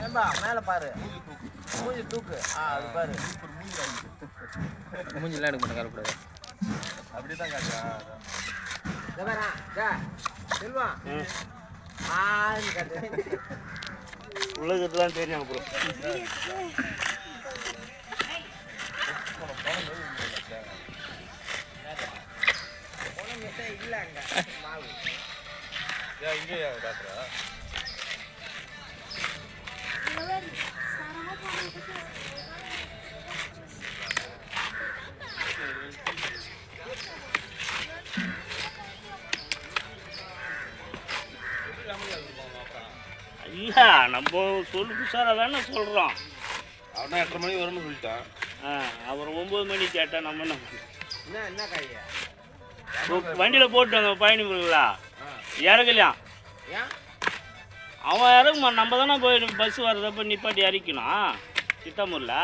ஏம்பா மேலே பாரு. மூஞ்சி தூக்கு. ஆ அது பாரு. மூஞ்சிலாம் எடுக்க மாட்டேன் கருப்படாது அப்படிதான் காட்டுறா இங்க பாரா டே செல்வம் ஆன்னு கட்டு. உலகத்துலாம் தெரியும் அப்புறம் இல்ல அங்க. மாவு ஏன் இங்கேயா ஐயா நம்ம சொல்லு புஷாரா தானே சொல்கிறோம் அவனா எட்டரை மணிக்கு வரும்னு சொல்லிட்டான். ஆ அப்புறம் ஒம்பது மணி கேட்டால் நம்ம என்ன என்ன என்ன கையா? வண்டியில் போட்டு வந்த பயணிகளா இறக்கலையாம். ஏன்? அவன் இறக்குமா நம்ம தானே போய் பஸ் வரதப்ப நிப்பாட்டி இறக்கணும் சித்தாமூரில்